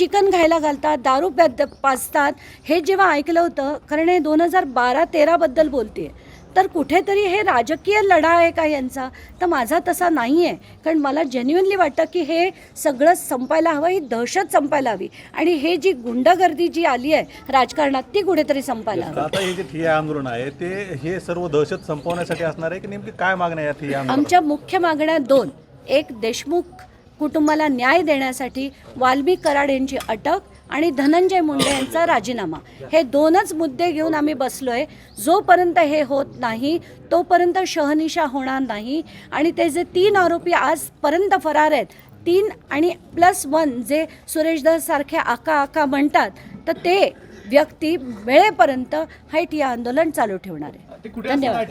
Chicken खायला घालतात दारू प्या पाजतात. हे जेव्हा ऐकलं होतं कारण हे दोन हजार बारा तेराबद्दल बोलते तर कुठेतरी हे राजकीय लढा आहे का यांचा? तर माझा तसा नाही आहे कारण मला जेन्युनली वाटतं की हे सगळं संपायला हवं ही दहशत संपायला हवी. आणि हे जी गुंडगर्दी जी आली आहे राजकारणात ती कुठेतरी संपायला हवी. आता हे जे ठिय्या आंदोलन आहे ते हे सर्व दहशत संपवण्यासाठी असणार आहे की नेमकी काय मागण्या या ठिय्या आमच्या मुख्य मागण्या दोन. एक देशमुख कुटुंबाला न्याय देण्यासाठी वाल्मी कराड यांची अटक आणि धनंजय मुंडे यांचा राजीनामा. हे दोनच मुद्दे घेऊन आम्ही बसलो आहे जोपर्यंत हे होत नाही तोपर्यंत शहनिशा होणार नाही. आणि ते जे तीन आरोपी आजपर्यंत फरार आहेत तीन आणि प्लस वन जे सुरेश सारखे आका आका म्हणतात तर ते व्यक्ती वेळेपर्यंत हे ठिय्या आंदोलन चालू ठेवणार आहे. धन्यवाद.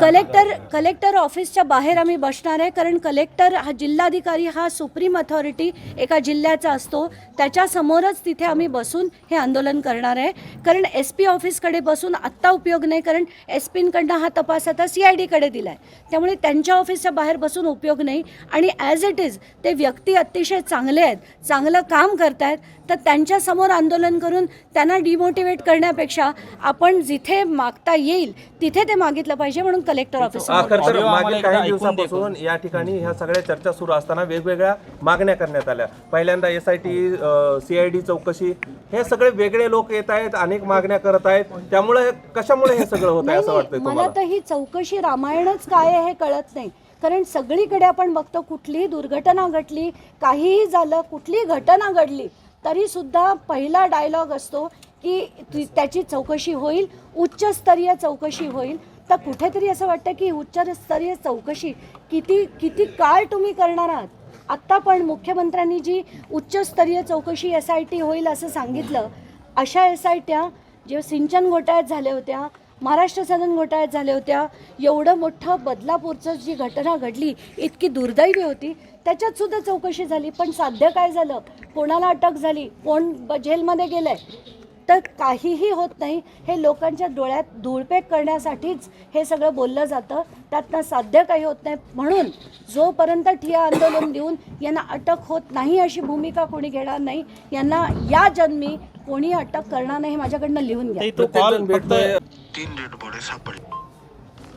कलेक्टर कलेक्टर ऑफिसच्या बाहेर आम्ही बसणार आहे कारण कलेक्टर हा जिल्हाधिकारी हा सुप्रीम अथॉरिटी एका जिल्ह्याचा असतो. त्याच्या समोरच तिथे आम्ही बसून हे आंदोलन करणार आहे. कारण एस पी ऑफिसकडे बसून आत्ता उपयोग नाही कारण एस पींकडनं हा तपास आता सी आय डीकडे दिला आहे त्यामुळे त्यांच्या ऑफिसच्या बाहेर बसून उपयोग नाही. आणि ॲज इट इज ते व्यक्ती अतिशय चांगले आहेत चांगलं काम करत आहेत तर त्यांच्यासमोर आंदोलन करून त्यांना डिमोटिवेट करण्यापेक्षा आपण जिथे मागता येईल तिथे ते मागितलं पाहिजे म्हणून कलेक्टर ऑफिस तर मागील काही दिवसापासून या ठिकाणी ह्या सगळ्या चर्चा सुरू असताना वेगवेगळ्या मागण्या करण्यात आल्या. पहिल्यांदा एस आय टी सीआयडी चौकशी हे सगळे वेगळे लोक येत आहेत अनेक मागण्या करत आहेत. त्यामुळे कशामुळे हे सगळं होत आहे असं वाटतंय मला तर ही चौकशी रामायणच काय आहे हे कळत नाही. कारण सगळीकडे आपण बघतो कुठलीही दुर्घटना घडली काहीही झालं कुठली घटना घडली तरीसुद्धा पहिला डायलॉग असतो की त्याची चौकशी होईल उच्चस्तरीय चौकशी होईल. तर कुठेतरी असं वाटतं की उच्चस्तरीय चौकशी किती किती काळ तुम्ही करणार आहात? आत्ता पण मुख्यमंत्र्यांनी जी उच्चस्तरीय चौकशी एस आय टी होईल असं सांगितलं अशा एस आय ट्या जे सिंचन घोटाळ्यात झाल्या होत्या महाराष्ट्र सदन घोटाळ्यात झाल्या होत्या. एवढं मोठं बदलापूरचं जी घटना घडली इतकी दुर्दैवी होती. त्याच्यातसुद्धा चौकशी झाली पण साध्य काय झालं? कोणाला अटक झाली? कोण जेलमध्ये गेलं आहे तर काहीही होत नाही. हे लोकांच्या डोळ्यात धूळपेक करण्यासाठीच हे सगळं बोललं जातं. त्यातनं साध्य काही होत नाही. म्हणून जोपर्यंत ठिया आंदोलन देऊन यांना अटक होत नाही अशी भूमिका कोणी घेणार नाही यांना या जन्मी कोणी अटक करणार नाही हे माझ्याकडनं लिहून घ्या. तो तीन डेड बॉडी सापडले.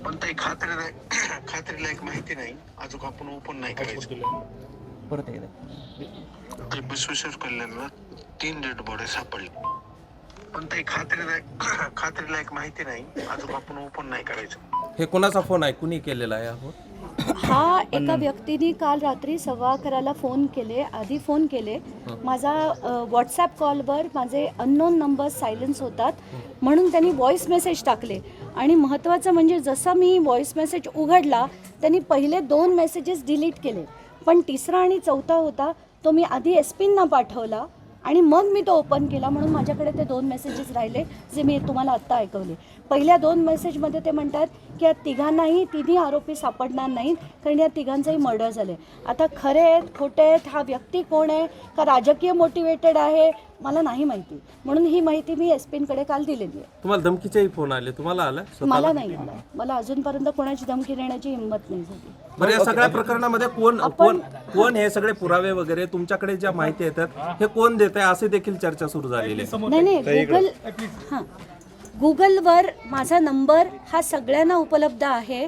पण काही खात्री नाही खात्रीलायक माहिती नाही. अजून आपण ओपन नाही करायचं. परत एकदा. ते विश्वेश्वर कल्याणला तीन डेड बॉडी सापडले. पण काही खात्री खात्रीलायक माहिती नाही. अजून आपण ओपन नाही करायचं. हे कोणाचा फोन आहे? कुणी केलेला आहे हा फोन? हा एका व्यक्तीने काल रात्री सव्वा अकराला फोन केले. आधी फोन केले. माझा व्हॉट्सॲप कॉलवर माझे अननोन नंबर सायलन्स होतात. म्हणून त्यांनी व्हॉईस मेसेज टाकले. आणि महत्त्वाचं म्हणजे जसा मी व्हॉईस मेसेज उघडला त्यांनी पहिले दोन मेसेजेस डिलीट केले. पण तिसरा आणि चौथा होता तो मी आधी एस पींना पाठवला. आणि मग मी तो ओपन केला म्हणून माझ्याकडे ते दोन मेसेजेस राहिले जे मी तुम्हाला आत्ता ऐकवले. पहिल्या दोन मेसेजमध्ये ते म्हणतात की या तिघांनाही तिन्ही आरोपी सापडणार नाहीत कारण या तिघांचंही मर्डर झाले आता खरे आहेत खोटे आहेत हा व्यक्ती कोण आहे का राजकीय मोटिवेटेड आहे मला नाही माहिती. म्हणून ही माहिती मी एस पींकडे काल दिलेली आहे. तुम्हाला धमकीचेही फोन आले तुम्हाला आला? मला नाही आला. मला अजूनपर्यंत कोणाची धमकी देण्याची हिंमत नाही झाली. बरं या सगळ्या प्रकरणामध्ये कोण कोण कोण हे सगळे पुरावे वगैरे तुमच्याकडे ज्या माहिती येतात हे कोण देत आहे? असे देखील चर्चा सुरू झालेली आहे. नाही नाही गुगल हां. गुगलवर माझा नंबर हा सगळ्यांना उपलब्ध आहे.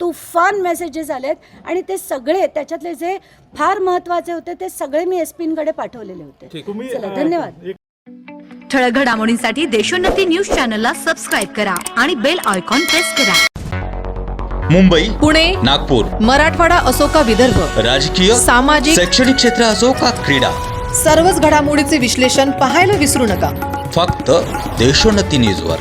तुफान मेसेजेस आलेत. आणि ते सगळे त्याच्यातले जे फार महत्त्वाचे होते ते सगळे मी एस पींकडे पाठवलेले होते. चला धन्यवाद. ठळक घडामोडींसाठी देशोन्नती न्यूज चॅनलला सबस्क्राईब करा आणि बेल आयकॉन प्रेस करा. मुंबई पुणे नागपूर मराठवाडा असो का विदर्भ राजकीय सामाजिक शैक्षणिक क्षेत्र असो का क्रीडा सर्वच घडामोडीचे विश्लेषण पाहायला विसरू नका. फक्त देशोन्नती न्यूजवर.